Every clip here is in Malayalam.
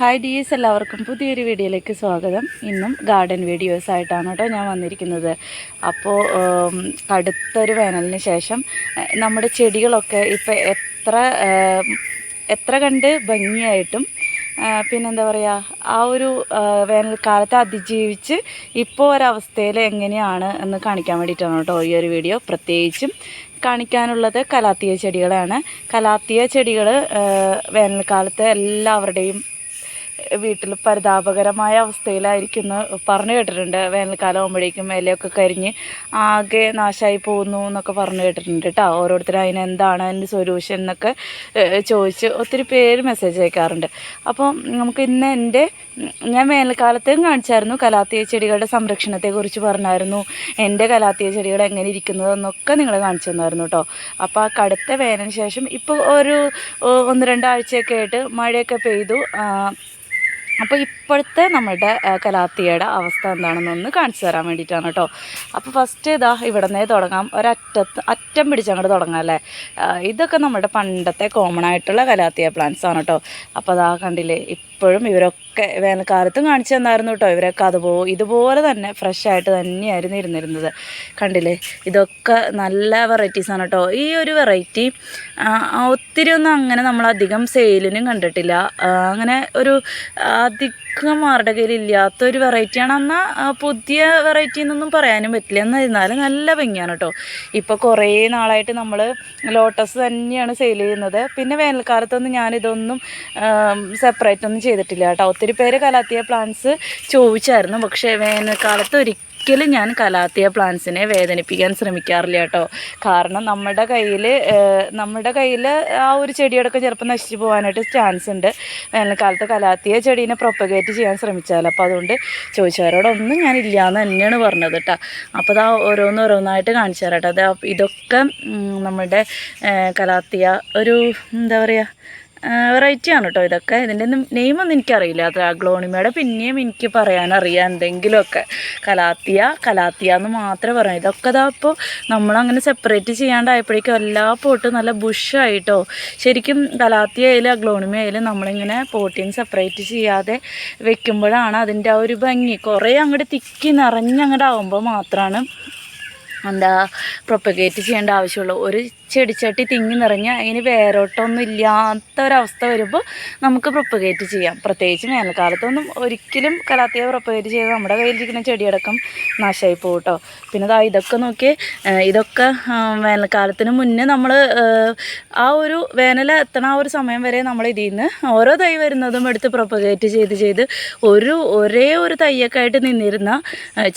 ഹായ് ഡിയേഴ്സ് എല്ലാവർക്കും പുതിയൊരു വീഡിയോയിലേക്ക് സ്വാഗതം. ഇന്നും ഗാർഡൻ വീഡിയോസ് ആയിട്ടാണ് കേട്ടോ ഞാൻ വന്നിരിക്കുന്നത്. അപ്പോൾ കടുത്തൊരു വേനലിന് ശേഷം നമ്മുടെ ചെടികളൊക്കെ ഇപ്പോൾ എത്ര എത്ര കണ്ട് ഭംഗിയായിട്ടും പിന്നെന്താ പറയുക ആ ഒരു വേനൽക്കാലത്തെ അതിജീവിച്ച് ഇപ്പോൾ ഒരവസ്ഥയിൽ എങ്ങനെയാണ് എന്ന് കാണിക്കാൻ വേണ്ടിയിട്ടാണ് കേട്ടോ ഈ ഒരു വീഡിയോ. പ്രത്യേകിച്ചും കാണിക്കാനുള്ളത് കലാത്തിയ ചെടികളാണ്. കലാത്തിയ ചെടികൾ വേനൽക്കാലത്ത് എല്ലാവരുടെയും വീട്ടിൽ പരിതാപകരമായ അവസ്ഥയിലായിരിക്കുന്നു പറഞ്ഞു കേട്ടിട്ടുണ്ട്. വേനൽക്കാലം ആകുമ്പോഴേക്കും ഇലയൊക്കെ കരിഞ്ഞ് ആകെ നാശമായി പോകുന്നു എന്നൊക്കെ പറഞ്ഞു കേട്ടിട്ടുണ്ട് കേട്ടോ. ഓരോരുത്തർ അതിനെന്താണ് അതിന്റെ സൊല്യൂഷൻ എന്നൊക്കെ ചോദിച്ച് ഒത്തിരി പേര് മെസ്സേജ് അയക്കാറുണ്ട്. അപ്പോൾ നമുക്ക് ഇന്ന് എന്റെ ഞാൻ വേനൽക്കാലത്തേയും കാണിച്ചായിരുന്നു. കലാത്തിയ ചെടികളുടെ സംരക്ഷണത്തെക്കുറിച്ച് പറഞ്ഞായിരുന്നു. എന്റെ കലാത്തിയ ചെടികൾ എങ്ങനെ ഇരിക്കുന്നതെന്നൊക്കെ നിങ്ങൾ കാണിച്ചു തന്നായിരുന്നു കേട്ടോ. അപ്പോൾ ആ കടുത്ത വേനലിന് ശേഷം ഇപ്പോൾ ഒരു ഒന്ന് രണ്ടാഴ്ചയൊക്കെ ആയിട്ട് മഴയൊക്കെ പെയ്തു. അപ്പോൾ ഇപ്പോഴത്തെ നമ്മുടെ കലാത്തിയുടെ അവസ്ഥ എന്താണെന്നൊന്ന് കാണിച്ചു തരാൻ വേണ്ടിയിട്ടാണ് കേട്ടോ. അപ്പോൾ ഫസ്റ്റ് ഇതാ ഇവിടെ നിന്നേ തുടങ്ങാം. ഒരറ്റത്ത് അറ്റം പിടിച്ചങ്ങോട്ട് തുടങ്ങാം അല്ലേ? ഇതൊക്കെ നമ്മുടെ പണ്ടത്തെ കോമൺ ആയിട്ടുള്ള കലാത്തിയ പ്ലാന്റ്സ് ആണ് കേട്ടോ. അപ്പോൾ അതാ കണ്ടില്ലേ ഇപ്പോഴും ഇവരൊക്കെ വേനൽക്കാലത്തും കാണിച്ചു തന്നായിരുന്നു കേട്ടോ ഇവരൊക്കെ. അതുപോലെ ഇതുപോലെ തന്നെ ഫ്രഷ് ആയിട്ട് തന്നെയായിരുന്നു ഇരുന്നിരുന്നത്. കണ്ടില്ലേ? ഇതൊക്കെ നല്ല വെറൈറ്റീസാണ് കേട്ടോ. ഈ ഒരു വെറൈറ്റി ഒത്തിരി ഒന്നും അങ്ങനെ നമ്മൾ അധികം സെയിലിനും കണ്ടിട്ടില്ല. അങ്ങനെ ഒരു അധികം ആരുടെ കയ്യിൽ ഇല്ലാത്തൊരു വെറൈറ്റിയാണ് എന്നാൽ പുതിയ വെറൈറ്റി എന്നൊന്നും പറയാനും പറ്റില്ല. എന്നിരുന്നാലും നല്ല ഭംഗിയാണ് കേട്ടോ. ഇപ്പോൾ കുറേ നാളായിട്ട് നമ്മൾ ലോട്ടസ് തന്നെയാണ് സെയിൽ ചെയ്യുന്നത്. പിന്നെ വേനൽക്കാലത്തൊന്നും ഞാനിതൊന്നും സെപ്പറേറ്റ് ഒന്നും ചെയ്തിട്ടില്ല കേട്ടോ. ഒത്തിരി പേര് കലാത്തിയ പ്ലാന്റ്സ് ചോദിച്ചായിരുന്നു. പക്ഷേ വേനൽക്കാലത്ത് ഒരിക്കലും ഞാൻ കലാത്തിയ പ്ലാന്റ്സിനെ വേദനിപ്പിക്കാൻ ശ്രമിക്കാറില്ല കേട്ടോ. കാരണം നമ്മുടെ കയ്യിൽ നമ്മുടെ കയ്യിൽ ആ ഒരു ചെടിയോടൊക്കെ ചിലപ്പോൾ നശിച്ചു പോകാനായിട്ട് ചാൻസ് ഉണ്ട്. വേനൽക്കാലത്ത് കലാത്തിയ ചെടീനെ പ്രൊപ്പഗേറ്റ് ചെയ്യാൻ ശ്രമിച്ചാൽ അപ്പോൾ അതുകൊണ്ട് ചോദിച്ചവരോടൊന്നും ഞാൻ എന്ന് തന്നെയാണ് പറഞ്ഞത് കേട്ടോ. അപ്പോൾ അതാ ഓരോന്ന് ഓരോന്നായിട്ട് കാണിച്ചു തരാം കേട്ടോ. അത് ഇതൊക്കെ നമ്മുടെ കലാത്തിയ ഒരു എന്താ പറയുക വെറൈറ്റി ആണ് കേട്ടോ ഇതൊക്കെ. ഇതിന്റെ നെയിമൊന്നും എനിക്കറിയില്ല. അത് അഗ്ലോണിമയുടെ പിന്നെയും എനിക്ക് പറയാനറിയാം എന്തെങ്കിലുമൊക്കെ. കലാത്തിയ കലാത്തിയ എന്ന് മാത്രമേ പറയാം ഇതൊക്കെ ഇതാ ഇപ്പോൾ നമ്മളങ്ങനെ സെപ്പറേറ്റ് ചെയ്യാണ്ടായപ്പോഴേക്കും എല്ലാ പോട്ടും നല്ല ബുഷായിട്ടോ ശരിക്കും കലാത്തിയ ആയാലും അഗ്ലോണിമ ആയാലും നമ്മളിങ്ങനെ പോട്ടിന് സെപ്പറേറ്റ് ചെയ്യാതെ വെക്കുമ്പോഴാണ് അതിന്റെ ആ ഒരു ഭംഗി. കുറേ അങ്ങോട്ട് തിക്കി നിറഞ്ഞങ്ങോട്ടാവുമ്പോൾ മാത്രമാണ് എന്താ പ്രൊപ്പഗേറ്റ് ചെയ്യേണ്ട ആവശ്യമുള്ളൂ. ഒരു ചെടിച്ചട്ടി തിങ്ങി നിറഞ്ഞ് അതിന് വേരോട്ടമൊന്നും ഇല്ലാത്ത ഒരവസ്ഥ വരുമ്പോൾ നമുക്ക് പ്രൊപ്പഗേറ്റ് ചെയ്യാം. പ്രത്യേകിച്ച് വേനൽക്കാലത്തൊന്നും ഒരിക്കലും കലാത്തിയെ പ്രൊപ്പഗേറ്റ് ചെയ്ത് നമ്മുടെ കയ്യിലിരിക്കുന്ന ചെടിയടക്കം നാശമായി പോകും കേട്ടോ. പിന്നെ ദാ ഇതൊക്കെ നോക്കി ഇതൊക്കെ വേനൽക്കാലത്തിന് മുന്നേ നമ്മൾ ആ ഒരു വേനൽ എത്തണ ആ ഒരു സമയം വരെ നമ്മൾ ഇതിൽ നിന്ന് ഓരോ തൈ വരുന്നതും എടുത്ത് പ്രൊപ്പഗേറ്റ് ചെയ്ത് ചെയ്ത് ഒരു ഒരേ ഒരു തൈയൊക്കെ ആയിട്ട് നിന്നിരുന്ന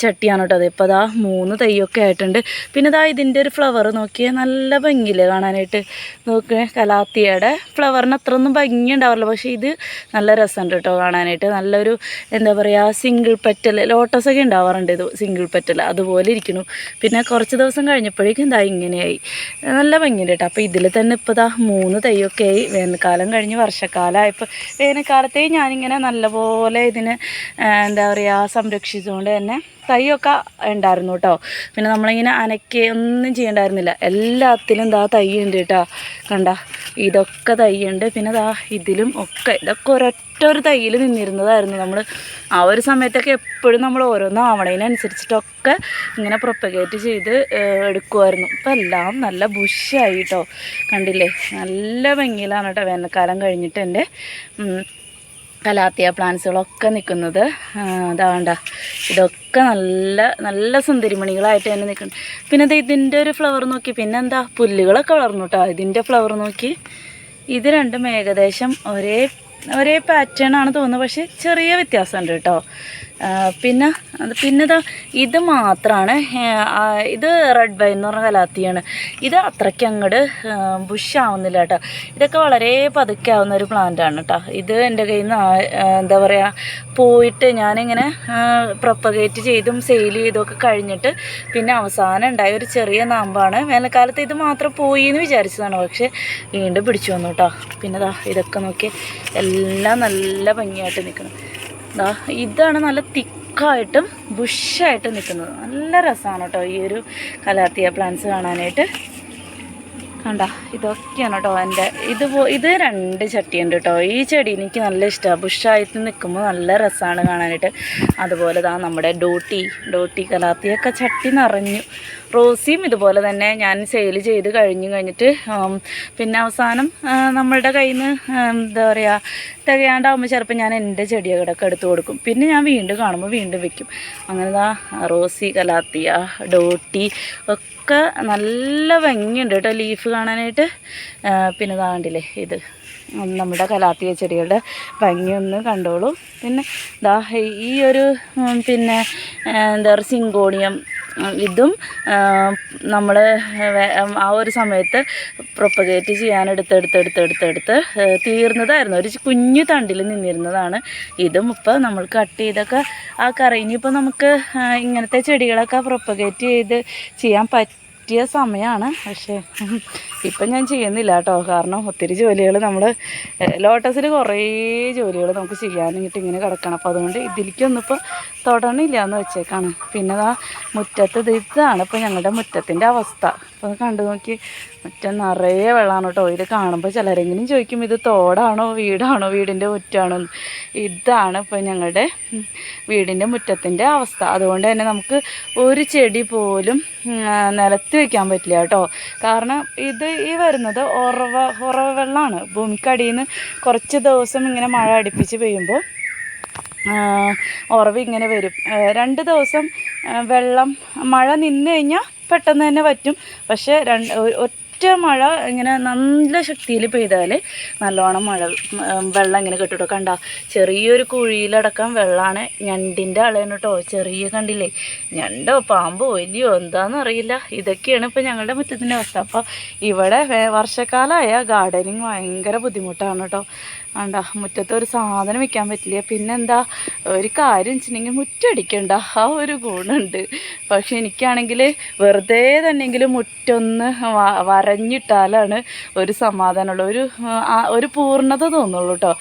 ചട്ടിയാണ് കേട്ടോ അത്. ഇപ്പോൾ ദാ മൂന്ന് തൈയൊക്കെ ആയിട്ടുണ്ട്. പിന്നെ ദാ ഇതിന്റെ ഒരു ഫ്ലവർ നോക്കിയാൽ നല്ല ഭംഗിയില്ലേ കാണാനായിട്ട്. നോക്ക് കലാത്തിയുടെ ഫ്ലവറിന് അത്രയൊന്നും ഭംഗി ഉണ്ടാവില്ല പക്ഷേ ഇത് നല്ല രസമുണ്ട് കേട്ടോ കാണാനായിട്ട്. നല്ലൊരു എന്താ പറയുക സിംഗിൾ പെറ്റൽ ലോട്ടസ് ഒക്കെ ഉണ്ടാവാറുണ്ട് ഇത് സിംഗിൾ പെറ്റൽ അതുപോലെ ഇരിക്കുന്നു. പിന്നെ കുറച്ച് ദിവസം കഴിഞ്ഞപ്പോഴേക്കും ഇതാ ഇങ്ങനെയായി. നല്ല ഭംഗിയുണ്ട് കേട്ടോ. അപ്പോൾ ഇതിൽ തന്നെ ഇപ്പോൾ ഇതാ മൂന്ന് തൈയൊക്കെ ആയി. വേനൽക്കാലം കഴിഞ്ഞ് വർഷക്കാലമായപ്പോൾ വേനൽക്കാലത്തേ ഞാനിങ്ങനെ നല്ലപോലെ ഇതിന് എന്താ പറയുക സംരക്ഷിച്ചുകൊണ്ട് തന്നെ തൈയൊക്കെ ഉണ്ടായിരുന്നു കേട്ടോ. പിന്നെ നമ്മളിങ്ങനെ അനക്കി ഒന്നും ചെയ്യണ്ടായിരുന്നില്ല. എല്ലാത്തിലും ദാ തയ്യുണ്ട് കേട്ടോ. കണ്ട ഇതൊക്കെ തൈയുണ്ട്. പിന്നെ ദാ ഇതിലും ഒക്കെ ഇതൊക്കെ ഒരൊറ്റ ഒരു തൈയിൽ നിന്നിരുന്നതായിരുന്നു നമ്മൾ ആ ഒരു സമയത്തൊക്കെ എപ്പോഴും നമ്മൾ ഓരോന്നും ആവണതിനനുസരിച്ചിട്ടൊക്കെ ഇങ്ങനെ പ്രൊപ്പഗേറ്റ് ചെയ്ത് എടുക്കുമായിരുന്നു ഇപ്പം എല്ലാം നല്ല ബുഷായി കേട്ടോ. കണ്ടില്ലേ? നല്ല ഭംഗിയിലാണ് കേട്ടോ വേനൽക്കാലം കഴിഞ്ഞിട്ട് എന്റെ കലാത്തിയ പ്ലാന്റ്സുകളൊക്കെ നിൽക്കുന്നത്. അതാണ്ട ഇതൊക്കെ നല്ല നല്ല സുന്ദരിമണികളായിട്ട് തന്നെ നിൽക്കുന്നു പിന്നെ ദേ ഇതിന്റെ ഒരു ഫ്ലവർ നോക്കി. പിന്നെ എന്താ? പുല്ലുകളൊക്കെ വളർന്നു കേട്ടോ ഇതിന്റെ ഫ്ലവർ നോക്കി. ഇത് രണ്ടും ഏകദേശം ഒരേ ഒരേ പാറ്റേൺ ആണ് തോന്നുന്നത് പക്ഷേ ചെറിയ വ്യത്യാസമുണ്ട് കേട്ടോ പിന്നെ പിന്നെ ഇതാ ഇത് മാത്രമാണ് ഇത് റെഡ് വൈൻ എന്ന് പറഞ്ഞ കലാത്തിയാണ്. ഇത് അത്രയ്ക്ക് അങ്ങോട്ട് ബുഷാവുന്നില്ല കേട്ടോ ഇതൊക്കെ വളരെ പതുക്കെ ആവുന്ന ഒരു പ്ലാന്റ് ആണ് കേട്ടോ ഇത് എന്റെ കയ്യിൽ നിന്ന് എന്താ പറയുക പോയിട്ട് ഞാനിങ്ങനെ പ്രൊപ്പഗേറ്റ് ചെയ്തും സെയിൽ ചെയ്തുമൊക്കെ കഴിഞ്ഞിട്ട് പിന്നെ അവസാനം ഉണ്ടായ ഒരു ചെറിയ നാമ്പാണ്. വേനൽക്കാലത്ത് ഇത് മാത്രം പോയി എന്ന് വിചാരിച്ചതാണ്. പക്ഷേ വീണ്ടും പിടിച്ചു വന്നു കേട്ടോ പിന്നെ ഇതാ ഇതൊക്കെ നോക്കി എല്ലാം നല്ല ഭംഗിയായിട്ട് നിൽക്കണം ദാ ഇതാണ് നല്ല തിക്കായിട്ടും ബുഷായിട്ട് നിൽക്കുന്നത്. നല്ല രസമാണ് കേട്ടോ ഈ ഒരു കലാത്തിയ പ്ലാന്റ്സ് കാണാനായിട്ട്. കണ്ട ഇതൊക്കെയാണ് കേട്ടോ എന്റെ ഇത് ഇത് രണ്ട് ചട്ടിയുണ്ട് കേട്ടോ ഈ ചെടി എനിക്ക് നല്ല ഇഷ്ടമാണ് ബുഷായിട്ട് നിൽക്കുമ്പോൾ നല്ല രസമാണ് കാണാനായിട്ട്. അതുപോലെ ഇതാ നമ്മുടെ ഡോട്ടി ഡോട്ടി കലാത്തിയൊക്കെ ചട്ടി നിറഞ്ഞു. റോസിയും ഇതുപോലെ തന്നെ ഞാൻ സെയിൽ ചെയ്ത് കഴിഞ്ഞു കഴിഞ്ഞിട്ട് പിന്നെ അവസാനം നമ്മളുടെ കയ്യിൽ നിന്ന് എന്താ പറയുക തികയാണ്ടാവുമ്പോൾ ചിലപ്പോൾ ഞാൻ എന്റെ ചെടികളൊക്കെ എടുത്തു കൊടുക്കും. പിന്നെ ഞാൻ വീണ്ടും കാണുമ്പോൾ വീണ്ടും വെക്കും അങ്ങനെ റോസി കലാത്തിയ ഡോട്ടി ഒക്കെ നല്ല ഭംഗിയുണ്ട് കേട്ടോ. ലീഫ് കാണാനായിട്ട്. പിന്നെ താണ്ടില്ലേ ഇത്. നമ്മുടെ കലാത്തിയ ചെടികളുടെ ഒന്ന് കണ്ടോളൂ. പിന്നെ ദാ ഈ ഒരു പിന്നെ എന്താ പറയുക സിങ്കോണിയം ഇതും നമ്മൾ ആ ഒരു സമയത്ത് പ്രൊപ്പഗേറ്റ് ചെയ്യാൻ എടുത്തെടുത്തെടുത്തെടുത്തെടുത്ത് തീർന്നതായിരുന്നു. ഒരു കുഞ്ഞു തണ്ടിൽ നിന്നിരുന്നതാണ് ഇതും. ഇപ്പോൾ നമ്മൾ കട്ട് ചെയ്തൊക്കെ ആ കറി ഇനിയിപ്പോൾ നമുക്ക് ഇങ്ങനത്തെ ചെടികളൊക്കെ പ്രൊപ്പഗേറ്റ് ചെയ്ത് ചെയ്യാൻ പറ്റിയ സമയമാണ് പക്ഷേ ഇപ്പം ഞാൻ ചെയ്യുന്നില്ല കേട്ടോ. കാരണം ഒത്തിരി ജോലികൾ നമ്മൾ ലോട്ടസിൽ കുറേ ജോലികൾ നമുക്ക് ചെയ്യാനായിട്ട് ഇങ്ങനെ കിടക്കണം. അപ്പോൾ അതുകൊണ്ട് ഇതിലേക്കൊന്നും ഇപ്പോൾ തൊടണില്ല എന്ന് വെച്ചേക്കാണ്. പിന്നെ ആ മുറ്റത്ത് ഇത് ഇതാണ് ഇപ്പോൾ ഞങ്ങളുടെ മുറ്റത്തിന്റെ അവസ്ഥ. അപ്പോൾ കണ്ടു നോക്കി മുറ്റം നിറയെ വെള്ളമാണ് കേട്ടോ. ഇത് കാണുമ്പോൾ ചിലരെങ്കിലും ചോദിക്കും ഇത് തോടാണോ വീടാണോ വീടിന്റെ എന്ന്. ഇതാണ് ഇപ്പോൾ ഞങ്ങളുടെ വീടിന്റെ മുറ്റത്തിന്റെ അവസ്ഥ. അതുകൊണ്ട് തന്നെ നമുക്ക് ഒരു ചെടി പോലും നിലത്ത് വെക്കാൻ പറ്റില്ല കേട്ടോ. കാരണം ഇത് ഈ വരുന്നത് ഉറവ ഉറവ വെള്ളമാണ്. ഭൂമിക്കടിയിൽ നിന്ന് കുറച്ച് ദിവസം ഇങ്ങനെ മഴ അടുപ്പിച്ച് പെയ്യുമ്പോൾ ഉറവ് ഇങ്ങനെ വരും. രണ്ട് ദിവസം വെള്ളം മഴ നിന്ന് കഴിഞ്ഞാൽ പെട്ടെന്ന് തന്നെ പറ്റും പക്ഷേ രണ്ട് ഒറ്റ മഴ ഇങ്ങനെ നല്ല ശക്തിയിൽ പെയ്താൽ നല്ലോണം മഴ വെള്ളം ഇങ്ങനെ കെട്ടിട്ടോ കണ്ട ചെറിയൊരു കുഴിയിലടക്കം വെള്ളമാണ് ഞണ്ടിന്റെ അളയാണ് കേട്ടോ ചെറിയ കണ്ടില്ലേ? ഞണ്ടോ പാമ്പോ വലിയോ എന്താണെന്ന് അറിയില്ല. ഇതൊക്കെയാണ് ഇപ്പോൾ ഞങ്ങളുടെ മുറ്റത്തിന്റെ അവസ്ഥ. അപ്പോൾ ഇവിടെ വർഷക്കാലമായ ഗാർഡനിങ് ഭയങ്കര ബുദ്ധിമുട്ടാണ് കേട്ടോ വേണ്ട മുറ്റത്ത് ഒരു സാധനം വെക്കാൻ പറ്റില്ല. പിന്നെന്താ ഒരു കാര്യം വെച്ചിട്ടുണ്ടെങ്കിൽ മുറ്റടിക്കണ്ട. ആ ഒരു ഗുണമുണ്ട് പക്ഷെ എനിക്കാണെങ്കിൽ വെറുതെ തന്നെങ്കിലും മുറ്റൊന്ന് വരഞ്ഞിട്ടാലാണ് ഒരു സമാധാനമുള്ള. ഒരു ഒരു പൂർണത തോന്നുള്ളൂ കേട്ടോ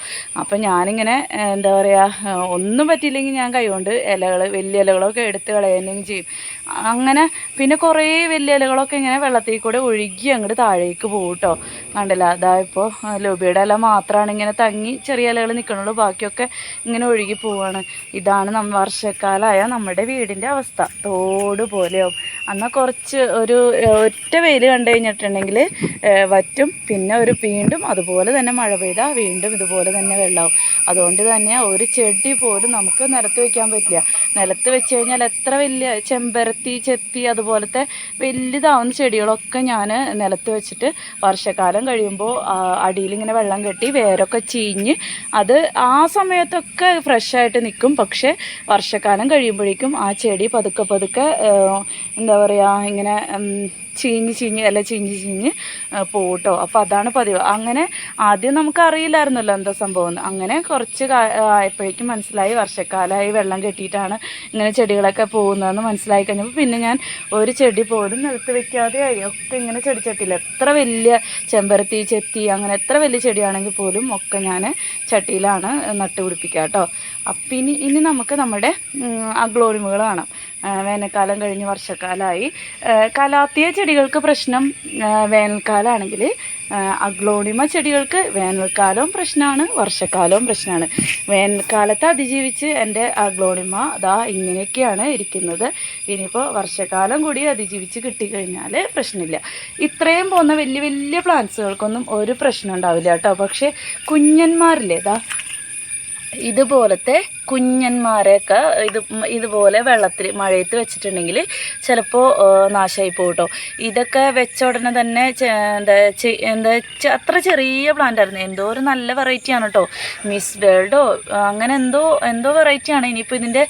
അപ്പം ഞാനിങ്ങനെ എന്താ പറയുക ഒന്നും പറ്റിയില്ലെങ്കിൽ ഞാൻ കൈകൊണ്ട് ഇലകൾ വലിയ ഇലകളൊക്കെ എടുത്ത് കളയുകയും ചെയ്യും. അങ്ങനെ പിന്നെ കുറേ വലിയ ഇലകളൊക്കെ ഇങ്ങനെ വെള്ളത്തിൽ കൂടെ ഒഴുകി അങ്ങോട്ട് താഴേക്ക് പോകും കേട്ടോ കണ്ടില്ല? അതായപ്പോൾ ലോബിയുടെ ഇല മാത്രമാണ് ഇങ്ങനെ തങ്ങി ചെറിയ ഇലകൾ നിൽക്കണുള്ളൂ. ബാക്കിയൊക്കെ ഇങ്ങനെ ഒഴുകി പോവാണ്. ഇതാണ് നമ്മ വർഷക്കാലമായ നമ്മുടെ വീടിന്റെ അവസ്ഥ. തോട് പോലെയാവും. എന്നാൽ കുറച്ച് ഒരു ഒറ്റ വെയിൽ കണ്ടു കഴിഞ്ഞിട്ടുണ്ടെങ്കിൽ വറ്റും പിന്നെ ഒരു വീണ്ടും അതുപോലെ തന്നെ മഴ പെയ്താൽ വീണ്ടും ഇതുപോലെ തന്നെ വെള്ളമാവും അതുകൊണ്ട് തന്നെ ഒരു ചെടി പോലും നമുക്ക് നിലത്ത് വെക്കാൻ പറ്റില്ല. നിലത്ത് വെച്ച് കഴിഞ്ഞാൽ എത്ര വലിയ ചെമ്പരത്തി ചെത്തി അതുപോലത്തെ വലുതാവുന്ന ചെടികളൊക്കെ ഞാൻ നിലത്ത് വെച്ചിട്ട് വർഷക്കാലം കഴിയുമ്പോൾ അടിയിലിങ്ങനെ വെള്ളം കെട്ടി വേരൊക്കെ ചീഞ്ഞ് അത് ആ സമയത്തൊക്കെ ഫ്രഷായിട്ട് നിൽക്കും. പക്ഷേ വർഷക്കാലം കഴിയുമ്പോഴേക്കും ആ ചെടി പതുക്കെ പതുക്കെ എന്താ പറയുക ഇങ്ങനെ ചീഞ്ഞ് ചീഞ്ഞ് അല്ല ചീഞ്ഞ് ചീഞ്ഞ് പോകും കേട്ടോ അപ്പോൾ അതാണ് പതിവ്. അങ്ങനെ ആദ്യം നമുക്ക് അറിയില്ലായിരുന്നല്ലോ എന്താ സംഭവം. അങ്ങനെ കുറച്ച് ആയപ്പോഴേക്കും മനസ്സിലായി വർഷക്കാലമായി വെള്ളം കെട്ടിയിട്ടാണ് ഇങ്ങനെ ചെടികളൊക്കെ പോകുന്നതെന്ന് മനസ്സിലായി കഴിഞ്ഞപ്പോൾ പിന്നെ ഞാൻ ഒരു ചെടി പോലും നിലത്ത് വെക്കാതെ ആയി. ഒക്കെ ഇങ്ങനെ ചെടി ചെടിച്ചട്ടിയിൽ എത്ര വലിയ ചെമ്പരത്തി ചെത്തി അങ്ങനെ എത്ര വലിയ ചെടിയാണെങ്കിൽ പോലും ഒക്കെ ഞാൻ ചട്ടിയിലാണ് നട്ടുപിടിപ്പിക്കുക കേട്ടോ. അപ്പം ഇനി ഇനി നമുക്ക് നമ്മുടെ അഗ്ലോറിമുകൾ കാണാം വേനൽക്കാലം കഴിഞ്ഞ് വർഷക്കാലമായി. കലാത്തിയ ചെടികൾക്ക് പ്രശ്നം വേനൽക്കാലമാണെങ്കിൽ അഗ്ലോണിമ ചെടികൾക്ക് വേനൽക്കാലവും പ്രശ്നമാണ് വർഷക്കാലവും പ്രശ്നമാണ് വേനൽക്കാലത്ത് അതിജീവിച്ച് എന്റെ അഗ്ലോണിമ അതാ ഇങ്ങനെയൊക്കെയാണ് ഇരിക്കുന്നത്. ഇനിയിപ്പോൾ വർഷക്കാലം കൂടി അതിജീവിച്ച് കിട്ടിക്കഴിഞ്ഞാൽ പ്രശ്നമില്ല. ഇത്രയും പോകുന്ന വലിയ വലിയ പ്ലാന്റ്സുകൾക്കൊന്നും ഒരു പ്രശ്നം ഉണ്ടാവില്ല കേട്ടോ. പക്ഷേ കുഞ്ഞന്മാരില്ലേ ഇതാ ഇതുപോലത്തെ കുഞ്ഞന്മാരെയൊക്കെ ഇത് ഇതുപോലെ വെള്ളത്തിൽ മഴയത്ത് വെച്ചിട്ടുണ്ടെങ്കിൽ ചിലപ്പോൾ നാശമായി പോകും കേട്ടോ ഇതൊക്കെ വെച്ച ഉടനെ തന്നെ എന്താ എന്താ അത്ര ചെറിയ പ്ലാന്റ് ആയിരുന്നു. എന്തോ ഒരു നല്ല വെറൈറ്റി ആണ് കേട്ടോ മിസ് വേൾഡോ അങ്ങനെ എന്തോ എന്തോ വെറൈറ്റി ആണ്. ഇനിയിപ്പോൾ ഇതിന്റെ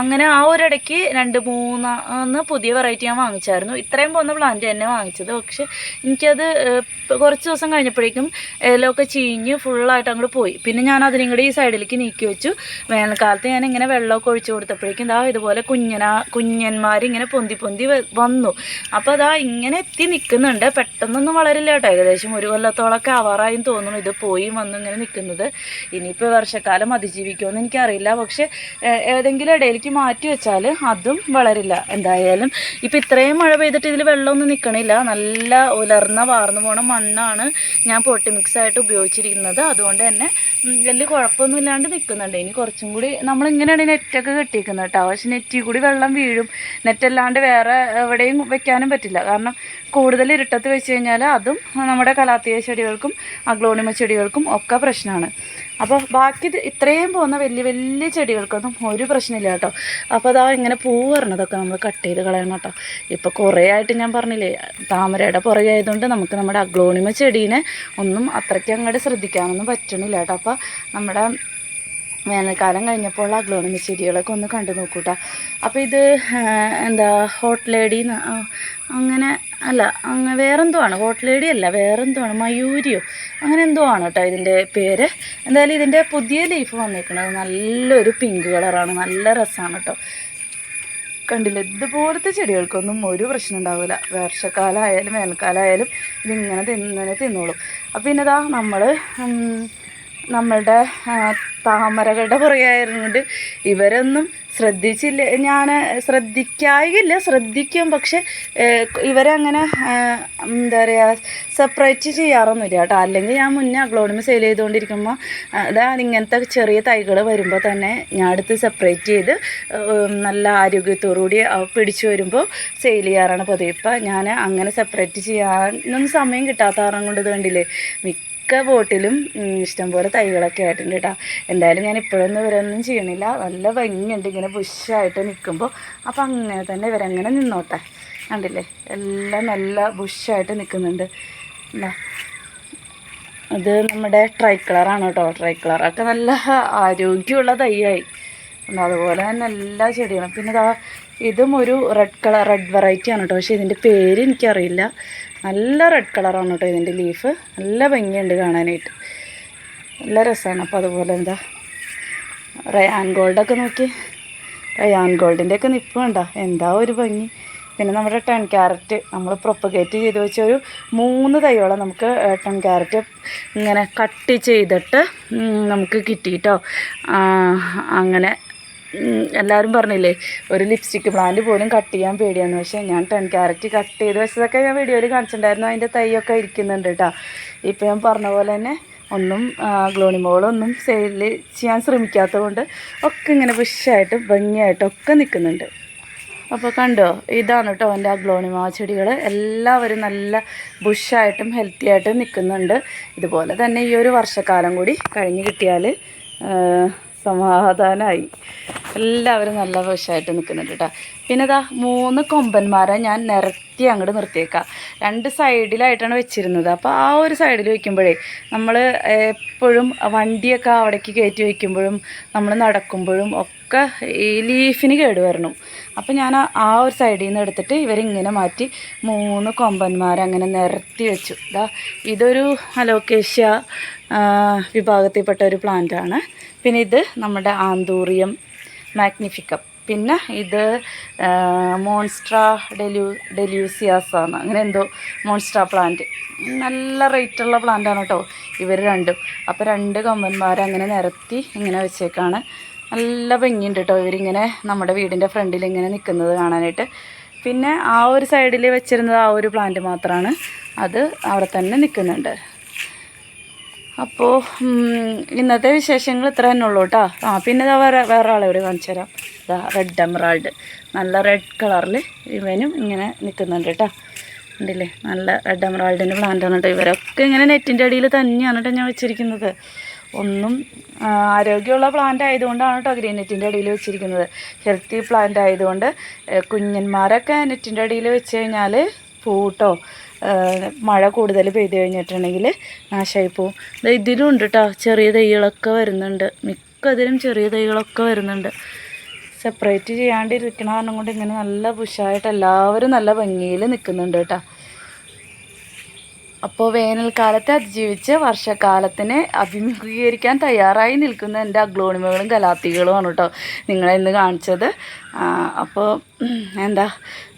അങ്ങനെ ആ ഒരിടയ്ക്ക് രണ്ട് മൂന്ന് പുതിയ വെറൈറ്റി ഞാൻ വാങ്ങിച്ചായിരുന്നു. ഇത്രയും പോകുന്ന പ്ലാന്റ് തന്നെ വാങ്ങിച്ചത്. പക്ഷെ എനിക്കത് കുറച്ച് ദിവസം കഴിഞ്ഞപ്പോഴേക്കും ഇലയൊക്കെ ചീഞ്ഞ് ഫുള്ളായിട്ട് അങ്ങോട്ട് പോയി. പിന്നെ ഞാൻ അതിനും കൂടി ഈ സൈഡിലേക്ക് നീക്കി വെച്ചു. വേനൽക്കാലത്ത് ഞാൻ ഇങ്ങനെ വെള്ളമൊക്കെ ഒഴിച്ചു കൊടുത്തപ്പോഴേക്കും ഇതാ ഇതുപോലെ കുഞ്ഞനാ കുഞ്ഞന്മാർ ഇങ്ങനെ പൊന്തി പൊന്തി വന്നു. അപ്പോൾ അതാ ഇങ്ങനെ എത്തി നിൽക്കുന്നുണ്ട് പെട്ടെന്നൊന്നും വളരില്ല കേട്ടോ. ഏകദേശം ഒരു കൊല്ലത്തോളമൊക്കെ ആവാറായും തോന്നുന്നു. ഇത് പോയി വന്നു ഇങ്ങനെ നിൽക്കുന്നത്. ഇനിയിപ്പോൾ വർഷക്കാലം അതിജീവിക്കുമെന്ന് എനിക്കറിയില്ല. പക്ഷേ ഏതെങ്കിലും ഇടയിലേക്ക് മാറ്റി വെച്ചാൽ അതും വളരില്ല. എന്തായാലും ഇപ്പം ഇത്രയും മഴ പെയ്തിട്ട് ഇതിൽ വെള്ളമൊന്നും നിൽക്കണില്ല നല്ല ഉലർന്ന വാർന്നു പോണ മണ്ണാണ് ഞാൻ പൊട്ടി മിക്സ് ആയിട്ട് ഉപയോഗിച്ചിരിക്കുന്നത്. അതുകൊണ്ട് തന്നെ വലിയ കുഴപ്പമൊന്നും ഇല്ലാണ്ട് നിൽക്കുന്നുണ്ട് ഇനി കുറച്ചും കൂടി നമ്മളിങ്ങനെയാണ് നെറ്റൊക്കെ കെട്ടിയിരിക്കുന്നത് കേട്ടോ. പക്ഷെ നെറ്റിൽ കൂടി വെള്ളം വീഴും. നെറ്റല്ലാണ്ട് വേറെ എവിടെയും വെക്കാനും പറ്റില്ല. കാരണം കൂടുതൽ ഇരുട്ടത്ത് വെച്ച് കഴിഞ്ഞാൽ അതും നമ്മുടെ കലാത്തിയ ചെടികൾക്കും അഗ്ലോണിമ ചെടികൾക്കും ഒക്കെ പ്രശ്നമാണ്. അപ്പോൾ ബാക്കി ഇത് ഇത്രയും പോകുന്ന വലിയ വലിയ ചെടികൾക്കൊന്നും ഒരു പ്രശ്നമില്ല കേട്ടോ. അപ്പോൾ അതാ ഇങ്ങനെ പൂ വരണതൊക്കെ നമ്മൾ കട്ട് ചെയ്ത് കളയണം കേട്ടോ. ഇപ്പോൾ കുറേ ആയിട്ട് ഞാൻ പറഞ്ഞില്ലേ താമരയുടെ പുറകെ ആയതുകൊണ്ട് നമുക്ക് നമ്മുടെ അഗ്ലോണിമ ചെടീനെ ഒന്നും അത്രയ്ക്ക് അങ്ങോട്ട് ശ്രദ്ധിക്കാനൊന്നും പറ്റണില്ല കേട്ടോ. അപ്പോൾ നമ്മുടെ വേനൽക്കാലം കഴിഞ്ഞപ്പോൾ അഗ്ലോണിമ ചെടികളൊക്കെ ഒന്ന് കണ്ടു നോക്കൂട്ടാ. അപ്പോൾ ഇത് എന്താ ഹോട്ട് ലേഡി അങ്ങനെ അല്ല അങ്ങനെ വേറെന്തോ ആണ് ഹോട്ട് ലേഡി അല്ല വേറെന്തോ ആണ് മയൂരിയോ. അങ്ങനെ എന്തോ ആണ് കേട്ടോ ഇതിന്റെ പേര്. എന്തായാലും ഇതിന്റെ പുതിയ ലീഫ് വന്നിരിക്കുന്നത് നല്ലൊരു പിങ്ക് കളറാണ്. നല്ല രസമാണ് കേട്ടോ കണ്ടില്ല? ഇതുപോലത്തെ ചെടികൾക്കൊന്നും ഒരു പ്രശ്നം ഉണ്ടാവില്ല വർഷക്കാലമായാലും വേനൽക്കാലമായാലും ഇതിങ്ങനെ തിന്നിങ്ങനെ തിന്നോളും. അപ്പോൾ പിന്നെ ഇതാ നമ്മൾ നമ്മളുടെ താമരകളുടെ പുറകെ ആയിരുന്നുകൊണ്ട് ഇവരൊന്നും ശ്രദ്ധിച്ചില്ല. ഞാൻ ശ്രദ്ധിക്കായില്ല ശ്രദ്ധിക്കും. പക്ഷെ ഇവരങ്ങനെ എന്താ പറയുക സെപ്പറേറ്റ് ചെയ്യാറൊന്നുമില്ല കേട്ടോ. അല്ലെങ്കിൽ ഞാൻ മുന്നേ അഗ്ലോണിമ സെയിൽ ചെയ്തുകൊണ്ടിരിക്കുമ്പോൾ അതാ ഇങ്ങനത്തെ ചെറിയ തൈകൾ വരുമ്പോൾ തന്നെ ഞാൻ എടുത്ത് സെപ്പറേറ്റ് ചെയ്ത് നല്ല ആരോഗ്യത്തോടുകൂടി കൂടി പിടിച്ചു വരുമ്പോൾ സെയിൽ ചെയ്യാറാണ് പതിവ്. ഇപ്പം ഞാൻ അങ്ങനെ സെപ്പറേറ്റ് ചെയ്യാനൊന്നും സമയം കിട്ടാത്ത കാരണം കൊണ്ട് ഇത് കണ്ടില്ലേ? മിക്ക ബോട്ടിലും ഉം, ഇഷ്ടംപോലെ തൈകളൊക്കെ ആയിട്ടുണ്ട് കേട്ടോ എന്തായാലും ഞാൻ ഇപ്പോഴൊന്നും ഇവരൊന്നും ചെയ്യണില്ല. നല്ല ഭംഗിയുണ്ട്. ഇങ്ങനെ ബുഷായിട്ട് നിൽക്കുമ്പോൾ അപ്പോൾ അങ്ങനെ തന്നെ ഇവരങ്ങനെ നിന്നോട്ടെ. കണ്ടില്ലേ? എല്ലാം നല്ല ബുഷായിട്ട് നിൽക്കുന്നുണ്ട് എന്താ അത് നമ്മുടെ ട്രൈ കളറാണ് കേട്ടോ ട്രൈ കളറൊക്കെ നല്ല ആരോഗ്യമുള്ള തൈയായി. അതുപോലെ തന്നെ എല്ലാ ചെടികളും. പിന്നെ ഇതാ ഇതും ഒരു റെഡ് കളർ റെഡ് വെറൈറ്റി ആണ് കേട്ടോ പക്ഷേ ഇതിന്റെ പേര് എനിക്കറിയില്ല. നല്ല റെഡ് കളറാണ് കേട്ടോ ഇതിന്റെ ലീഫ് നല്ല ഭംഗിയുണ്ട് കാണാനായിട്ട്. നല്ല രസമാണ് അപ്പോൾ അതുപോലെ എന്താ? റയാൻ ഗോൾഡൊക്കെ നോക്കി. റയാൻ ഗോൾഡിന്റെ ഒക്കെ നിപ്പ് കണ്ടോ. എന്താ ഒരു ഭംഗി. പിന്നെ നമ്മുടെ ടെൺ ക്യാരറ്റ് നമ്മൾ പ്രൊപ്പഗേറ്റ് ചെയ്ത് വെച്ച ഒരു മൂന്ന് തൈയോളം നമുക്ക് ടെൺ ക്യാരറ്റ് ഇങ്ങനെ കട്ട് ചെയ്തിട്ട് നമുക്ക് കിട്ടിയിട്ടോ അങ്ങനെ എല്ലാവരും പറഞ്ഞില്ലേ ഒരു ലിപ്സ്റ്റിക് പ്ലാന്റ് പോലും കട്ട് ചെയ്യാൻ പേടിയാന്ന്. പക്ഷേ ഞാൻ ടെൻ ക്യാരറ്റ് കട്ട് ചെയ്ത് വെച്ചതൊക്കെ ഞാൻ വീഡിയോയിൽ കാണിച്ചിട്ടുണ്ടായിരുന്നു. അതിന്റെ തൈയൊക്കെ ഇരിക്കുന്നുണ്ട് കേട്ടോ ഇപ്പോൾ ഞാൻ പറഞ്ഞ പോലെ തന്നെ ഒന്നും ഗ്ലോണിമോളൊന്നും സെയിൽ ചെയ്യാൻ ശ്രമിക്കാത്തത് കൊണ്ട് ഒക്കെ ഇങ്ങനെ ബുഷായിട്ട് ഭംഗിയായിട്ടും ഒക്കെ നിൽക്കുന്നുണ്ട് അപ്പോൾ കണ്ടോ ഇതാണ് കേട്ടോ എന്റെ അഗ്ലോണിമ ചെടികൾ എല്ലാവരും നല്ല ബുഷായിട്ടും ഹെൽത്തി ആയിട്ടും നിൽക്കുന്നുണ്ട് ഇതുപോലെ തന്നെ ഈ ഒരു വർഷക്കാലം കൂടി കഴിഞ്ഞ് കിട്ടിയാൽ സമാധാനമായി എല്ലാവരും നല്ല വശമായിട്ട് നിൽക്കുന്നുണ്ട് കേട്ടോ പിന്നെ ഇതാ മൂന്ന് കൊമ്പന്മാരെ ഞാൻ നിരത്തി അങ്ങോട്ട് നിർത്തിയേക്കാം. രണ്ട് സൈഡിലായിട്ടാണ് വെച്ചിരുന്നത്. അപ്പോൾ ആ ഒരു സൈഡിൽ വയ്ക്കുമ്പോഴേ നമ്മൾ എപ്പോഴും വണ്ടിയൊക്കെ അവിടേക്ക് കയറ്റി വയ്ക്കുമ്പോഴും നമ്മൾ നടക്കുമ്പോഴും ഒക്കെ ഈ ലീഫിന് കേട് വരണം. അപ്പോൾ ഞാൻ ആ- ഒരു സൈഡിൽ നിന്ന് എടുത്തിട്ട് ഇവരിങ്ങനെ മാറ്റി മൂന്ന് കൊമ്പന്മാരെ അങ്ങനെ നിരത്തി വെച്ചു. ഇതാ ഇതൊരു അലോക്കേഷ്യ വിഭാഗത്തിൽപ്പെട്ട ഒരു പ്ലാന്റാണ്. പിന്നെ ഇത് നമ്മുടെ ആന്തൂറിയം മാഗ്നിഫിക്കം പിന്നെ ഇത് മോൺസ്ട്ര ഡെലു ആണ്. അങ്ങനെ എന്തോ മോൺസ്ട്ര പ്ലാന്റ് നല്ല റേറ്റുള്ള പ്ലാന്റാണ് കേട്ടോ ഇവർ രണ്ടും. അപ്പോൾ രണ്ട് കൊമ്പന്മാരെ അങ്ങനെ നിരത്തി ഇങ്ങനെ വെച്ചേക്കാണ്. നല്ല ഭംഗിയുണ്ട് കേട്ടോ ഇവരിങ്ങനെ നമ്മുടെ വീടിന്റെ ഫ്രണ്ടിൽ ഇങ്ങനെ നിൽക്കുന്നത് കാണാനായിട്ട്. പിന്നെ ആ ഒരു സൈഡിൽ വെച്ചിരുന്നത് ആ ഒരു പ്ലാന്റ് മാത്രമാണ് അത് അവിടെ തന്നെ നിൽക്കുന്നുണ്ട് അപ്പോൾ ഇന്നത്തെ വിശേഷങ്ങൾ ഇത്ര തന്നെ ഉള്ളൂ കേട്ടോ. ആ പിന്നെ ഇതാ വേറെ വേറെ ആളെ ഒരു കാണിച്ചു തരാം. ഇതാ റെഡ് എമറാൾഡ് നല്ല റെഡ് കളറിൽ ഇവനും ഇങ്ങനെ നിൽക്കുന്നുണ്ട് കേട്ടോ. ഉണ്ടല്ലേ നല്ല റെഡ് എമറാൾഡിന്റെ പ്ലാന്റാണ് കേട്ടോ. ഇവരൊക്കെ ഇങ്ങനെ നെറ്റിന്റെ അടിയിൽ തന്നെയാണ് കേട്ടോ ഞാൻ വെച്ചിരിക്കുന്നത്. ഒന്നും ആരോഗ്യമുള്ള പ്ലാന്റ് ആയതുകൊണ്ടാണ് കേട്ടോ ഗ്രീൻ നെറ്റിന്റെ അടിയിൽ വെച്ചിരിക്കുന്നത്. ഹെൽത്തി പ്ലാന്റ് ആയതുകൊണ്ട് കുഞ്ഞന്മാരൊക്കെ നെറ്റിന്റെ അടിയിൽ വെച്ച് കഴിഞ്ഞാൽ പൂട്ടോ മഴ കൂടുതൽ പെയ്തു കഴിഞ്ഞിട്ടുണ്ടെങ്കിൽ നാശമായി പോവും ഇതിലും ഉണ്ട് കേട്ടോ ചെറിയ തൈകളൊക്കെ വരുന്നുണ്ട്. മിക്കതിലും ചെറിയ തൈകളൊക്കെ വരുന്നുണ്ട്. സെപ്പറേറ്റ് ചെയ്യാണ്ടിരിക്കണ കാരണം കൊണ്ട് ഇങ്ങനെ നല്ല പുഷായിട്ട് എല്ലാവരും നല്ല ഭംഗിയിൽ നിൽക്കുന്നുണ്ട് കേട്ടോ അപ്പോൾ വേനൽക്കാലത്തെ അതിജീവിച്ച് വർഷക്കാലത്തിനെ അഭിമുഖീകരിക്കാൻ തയ്യാറായി നിൽക്കുന്ന എന്റെ അഗ്ലോണിമകളും കലാത്തികളുമാണ് കേട്ടോ നിങ്ങളെ ഇന്ന് കാണിച്ചത്. അപ്പോൾ എന്താ?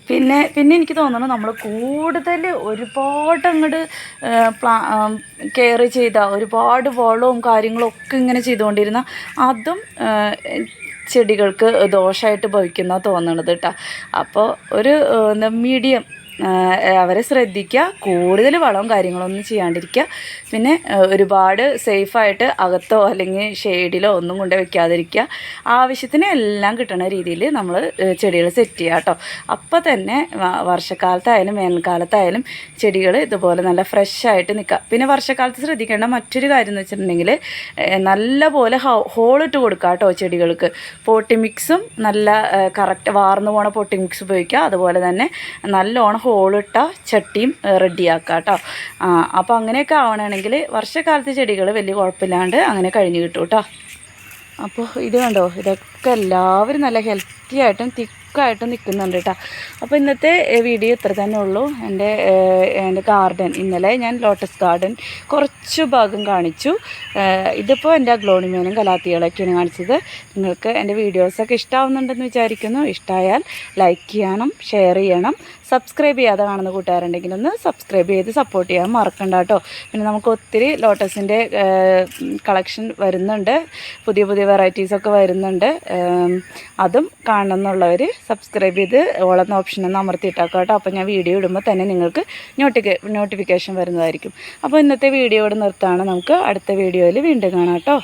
പിന്നെ പിന്നെ എനിക്ക് തോന്നുന്നു നമ്മൾ കൂടുതൽ ഒരുപാട് അങ്ങോട്ട് പ്ലാ കെയർ ചെയ്ത ഒരുപാട് വളവും കാര്യങ്ങളും ഒക്കെ ഇങ്ങനെ ചെയ്തുകൊണ്ടിരുന്ന അതും ചെടികൾക്ക് ദോഷമായിട്ട് ഭവിക്കുന്ന തോന്നണത് കേട്ടോ അപ്പോൾ ഒരു മീഡിയം അവരെ ശ്രദ്ധിക്കുക കൂടുതൽ വളവും കാര്യങ്ങളൊന്നും ചെയ്യാണ്ടിരിക്കുക. പിന്നെ ഒരുപാട് സേഫായിട്ട് അകത്തോ അല്ലെങ്കിൽ ഷെയ്ഡിലോ ഒന്നും കൊണ്ട് വെക്കാതിരിക്കുക. ആവശ്യത്തിന് എല്ലാം കിട്ടുന്ന രീതിയിൽ നമ്മൾ ചെടികൾ സെറ്റ് ചെയ്യുക കേട്ടോ. അപ്പോൾ തന്നെ വർഷക്കാലത്തായാലും വേനൽക്കാലത്തായാലും ചെടികൾ ഇതുപോലെ നല്ല ഫ്രഷായിട്ട് നിൽക്കുക. പിന്നെ വർഷക്കാലത്ത് ശ്രദ്ധിക്കേണ്ട മറ്റൊരു കാര്യം എന്ന് വെച്ചിട്ടുണ്ടെങ്കിൽ നല്ല പോലെ ഹോളിട്ട് കൊടുക്കുക കേട്ടോ ചെടികൾക്ക്. പോട്ടി മിക്സും നല്ല കറക്റ്റ് വാർന്നു പോണ പോട്ടി മിക്സ് ഉപയോഗിക്കുക. അതുപോലെ തന്നെ നല്ലോണം ഹോളിട്ട ചട്ടിയും റെഡിയാക്കുക കേട്ടോ അപ്പോൾ അങ്ങനെയൊക്കെ ആവണമെങ്കിൽ വർഷക്കാലത്ത് ചെടികൾ വലിയ കുഴപ്പമില്ലാണ്ട് അങ്ങനെ കഴിഞ്ഞ് കിട്ടും കേട്ടോ അപ്പോൾ ഇത് കണ്ടോ? ഇതൊക്കെ എല്ലാവരും നല്ല ഹെൽത്തി ആയിട്ടും തിക്കായിട്ടും നിൽക്കുന്നുണ്ട് കേട്ടോ അപ്പോൾ ഇന്നത്തെ വീഡിയോ ഇത്ര തന്നെ ഉള്ളൂ. എന്റെ എന്റെ ഗാർഡൻ ഇന്നലെ ഞാൻ ലോട്ടസ് ഗാർഡൻ കുറച്ച് ഭാഗം കാണിച്ചു. ഇതിപ്പോൾ എന്റെ അഗ്ലോണിമേനും കലാത്തികളൊക്കെയാണ് കാണിച്ചത്. നിങ്ങൾക്ക് എന്റെ വീഡിയോസൊക്കെ ഇഷ്ടമാവുന്നുണ്ടെന്ന് വിചാരിക്കുന്നു. ഇഷ്ടമായാൽ ലൈക്ക് ചെയ്യണം ഷെയർ ചെയ്യണം. സബ്സ്ക്രൈബ് ചെയ്യാതെ കാണുന്ന കൂട്ടുകാരുണ്ടെങ്കിൽ ഒന്ന് സബ്സ്ക്രൈബ് ചെയ്ത് സപ്പോർട്ട് ചെയ്യാൻ മറക്കണ്ട കേട്ടോ പിന്നെ നമുക്ക് ഒത്തിരി ലോട്ടസിന്റെ കളക്ഷൻ വരുന്നുണ്ട്. പുതിയ പുതിയ വെറൈറ്റീസൊക്കെ വരുന്നുണ്ട്. അതും അതും കാണണമെന്നുള്ളവർ സബ്സ്ക്രൈബ് ചെയ്ത് ഓളെന്ന ഓപ്ഷൻ ഒന്ന് അമർത്തിയിട്ടാക്കാം കേട്ടോ. അപ്പോൾ ഞാൻ വീഡിയോ ഇടുമ്പോൾ തന്നെ നിങ്ങൾക്ക് നോട്ടിഫിക്കേ നോട്ടിഫിക്കേഷൻ വരുന്നതായിരിക്കും. അപ്പോൾ ഇന്നത്തെ വീഡിയോ ഇവിടെ നിർത്താണ്. നമുക്ക് അടുത്ത വീഡിയോയിൽ വീണ്ടും കാണാം കേട്ടോ.